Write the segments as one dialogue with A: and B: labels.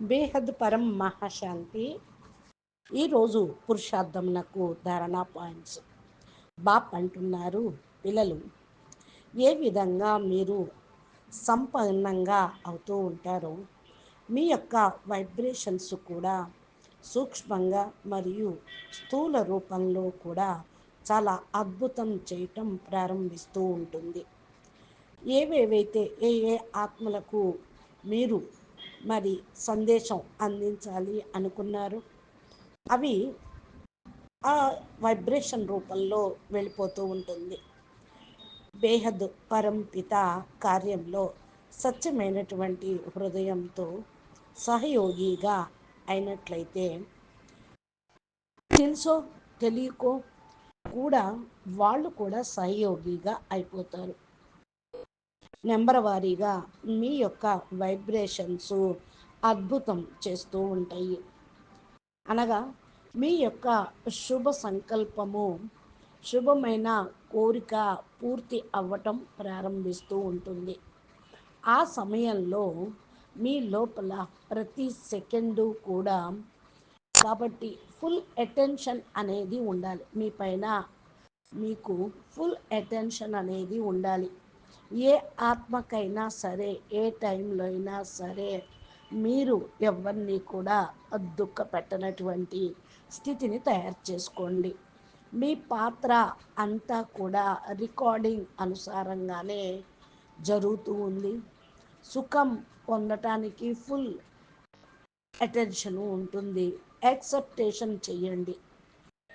A: బేహద్ పరం మహాశాంతి. ఈరోజు పురుషార్థమునకు ధారణా పాయింట్స్. బాప్ అంటున్నారు పిల్లలు ఏ విధంగా మీరు సంపన్నంగా అవుతూ ఉంటారో మీ యొక్క వైబ్రేషన్స్ కూడా సూక్ష్మంగా మరియు స్థూల రూపంలో కూడా చాలా అద్భుతం చేయటం ప్రారంభిస్తూ ఉంటుంది. ఏవేవైతే ఏ ఏ ఆత్మలకు మీరు మరి సందేశం అందించాలి అనుకున్నారు. అవి ఆ వైబ్రేషన్ రూపంలో వెళ్ళిపోతూ ఉంటుంది. బేహద్ పరంపిత కార్యంలో స్వచ్ఛమైనటువంటి హృదయంతో సహయోగిగా అయినట్లయితే తెలుసో తెలియకో కూడా వాళ్ళు కూడా సహయోగిగా అయిపోతారు. నెంబర్ వారీగా మీ యొక్క వైబ్రేషన్స్ అద్భుతం చేస్తూ ఉంటాయి. అనగా మీ యొక్క శుభ సంకల్పము శుభమైన కోరిక పూర్తి అవ్వటం ప్రారంభిస్తూ ఉంటుంది. ఆ సమయంలో మీ లోపల ప్రతి సెకండు కూడా కాబట్టి ఫుల్ అటెన్షన్ అనేది ఉండాలి. మీ పైన మీకు ఫుల్ అటెన్షన్ అనేది ఉండాలి. ఏ ఆత్మకైనా సరే ఏ టైంలో అయినా సరే మీరు ఎవరిని కూడా దుఃఖ పెట్టనటువంటి స్థితిని తయారు చేసుకోండి. మీ పాత్ర అంతా కూడా రికార్డింగ్ అనుసారంగానే జరుగుతూ ఉంది. సుఖం పొందటానికి ఫుల్ అటెన్షన్ ఉంటుంది. యాక్సెప్టేషన్ చేయండి.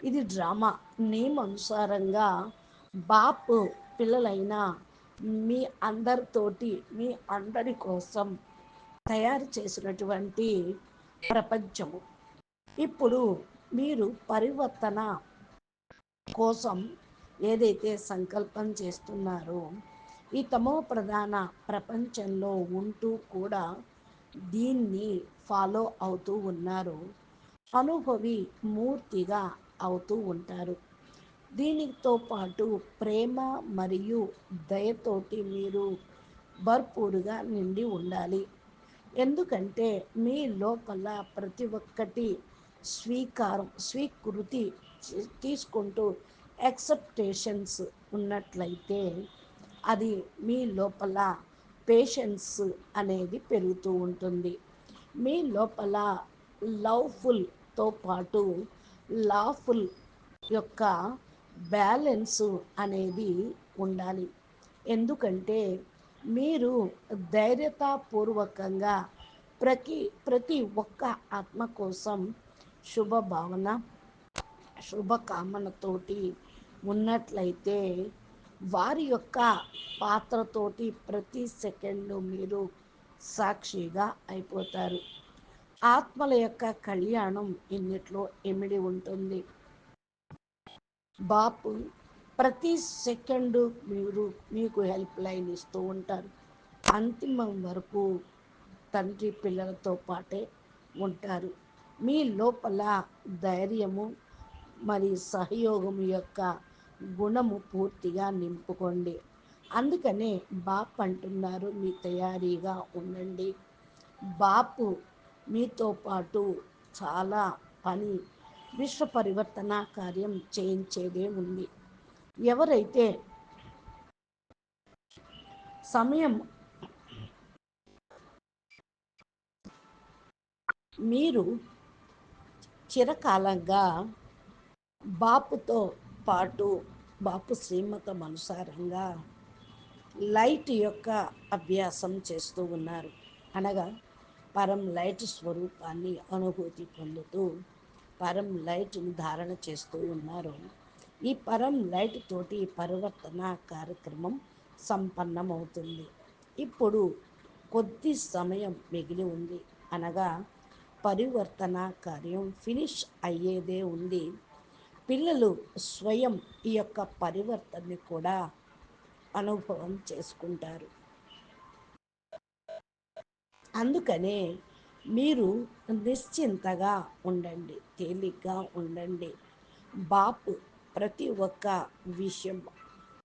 A: ఇది డ్రామా. నేమ్ అనుసారంగా బాపు పిల్లలైన మీ అందరితోటి మీ అందరి కోసం తయారు చేసినటువంటి ప్రపంచము. ఇప్పుడు మీరు పరివర్తన కోసం ఏదైతే సంకల్పం చేస్తున్నారో ఈ తమో ప్రధాన ప్రపంచంలో ఉంటూ కూడా దీన్ని ఫాలో అవుతూ ఉన్నారు. అనుభవి మూర్తిగా అవుతూ ఉంటారు. దీనితో పాటు ప్రేమ మరియు దయతోటి మీరు భర్పూరుగా నిండి ఉండాలి. ఎందుకంటే మీ లోపల ప్రతి ఒక్కటి స్వీకారం స్వీకృతి తీసుకుంటూ యాక్సెప్టేషన్స్ ఉన్నట్లయితే అది మీ లోపల పేషెన్స్ అనేది పెరుగుతూ ఉంటుంది. మీ లోపల లవ్ఫుల్తో పాటు లాఫుల్ యొక్క బ్యాలెన్స్ అనేది ఉండాలి. ఎందుకంటే మీరు ధైర్యతాపూర్వకంగా ప్రతి ప్రతి ఒక్క ఆత్మ కోసం శుభ భావన శుభకామనతోటి ఉన్నట్లయితే వారి యొక్క పాత్రతోటి ప్రతి సెకండ్లో మీరు సాక్షిగా అయిపోతారు. ఆత్మల యొక్క కళ్యాణం ఇన్నిట్లో ఇమిడి ఉంటుంది. బాపు ప్రతి సెకండు మీరు మీకు హెల్ప్ లైన్ ఇస్తూ ఉంటారు. అంతిమం వరకు తండ్రి పిల్లలతో పాటే ఉంటారు. మీ లోపల ధైర్యము మరి సహయోగం యొక్క గుణము పూర్తిగా నింపుకోండి. అందుకనే బాప్ అంటున్నారు మీ తయారీగా ఉండండి. బాపు మీతో పాటు చాలా పని విశ్వ పరివర్తన కార్యం చేయించేదే ఉంది. ఎవరైతే సమయం మీరు చిరకాలంగా బాపుతో పాటు బాపు శ్రీమతం అనుసారంగా లైట్ యొక్క అభ్యాసం చేస్తూ ఉన్నారు. అనగా పరం లైట్ స్వరూపాన్ని అనుభూతి పొందుతూ పరం లైట్ను ధారణ చేస్తూ ఉన్నారు. ఈ పరం లైట్ తోటి పరివర్తన కార్యక్రమం సంపన్నమవుతుంది. ఇప్పుడు కొద్ది సమయం మిగిలి ఉంది. అనగా పరివర్తన కార్యం ఫినిష్ అయ్యేదే ఉంది. పిల్లలు స్వయం ఈ యొక్క పరివర్తనని కూడా అనుభవం చేసుకుంటారు. అందుకనే మీరు నిశ్చింతగా ఉండండి తేలిగ్గా ఉండండి. బాపు ప్రతి ఒక్క విషయం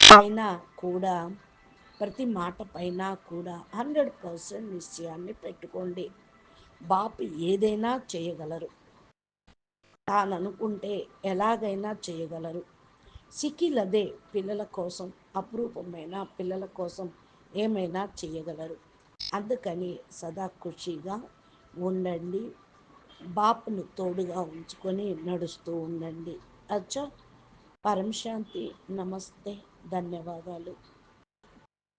A: పైన కూడా ప్రతి మాట పైన కూడా హండ్రెడ్ పర్సెంట్ నిశ్చయాన్ని పెట్టుకోండి. బాపు ఏదైనా చేయగలరు. తాను అనుకుంటే ఎలాగైనా చేయగలరు. సిక్కిలదే పిల్లల కోసం అపురూపమైన పిల్లల కోసం ఏమైనా చేయగలరు. అందుకని సదా ఖుషీగా ఉండండి. బాపును తోడుగా ఉంచుకొని నడుస్తూ ఉండండి. అచ్చా. పరమశాంతి. నమస్తే. ధన్యవాదాలు.